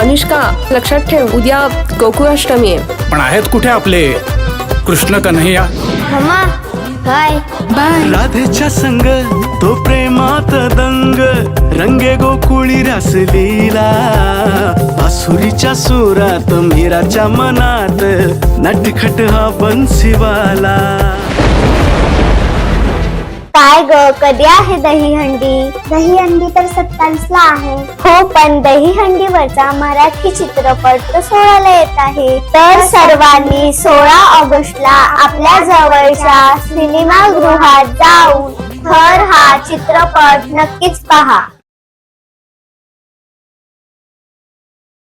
अनुष्का लक्षात ठेव उद्या गोकुळाष्टमी आहे. पण आहेत कुठे आपले? कृष्ण कन्हैया? मम्मा काय राधेच्या संग तो प्रेमात दंग. रंगे गोकुळी रासलीला. आसुरीच्या सुरात मीराच्या मनात नटखट हा बन्सीवाला काय ग कधी आहे दहीहंडी दहीहंडी तर सत्तावीस ला आहे. हो पण दहीहंडीवरचा मराठी चित्रपट तर सोळाला येत आहे. तर सर्वांनी सोळा ऑगस्टला आपल्या जवळच्या सिनेमागृहात जाऊन थर हा चित्रपट नक्कीच पहा.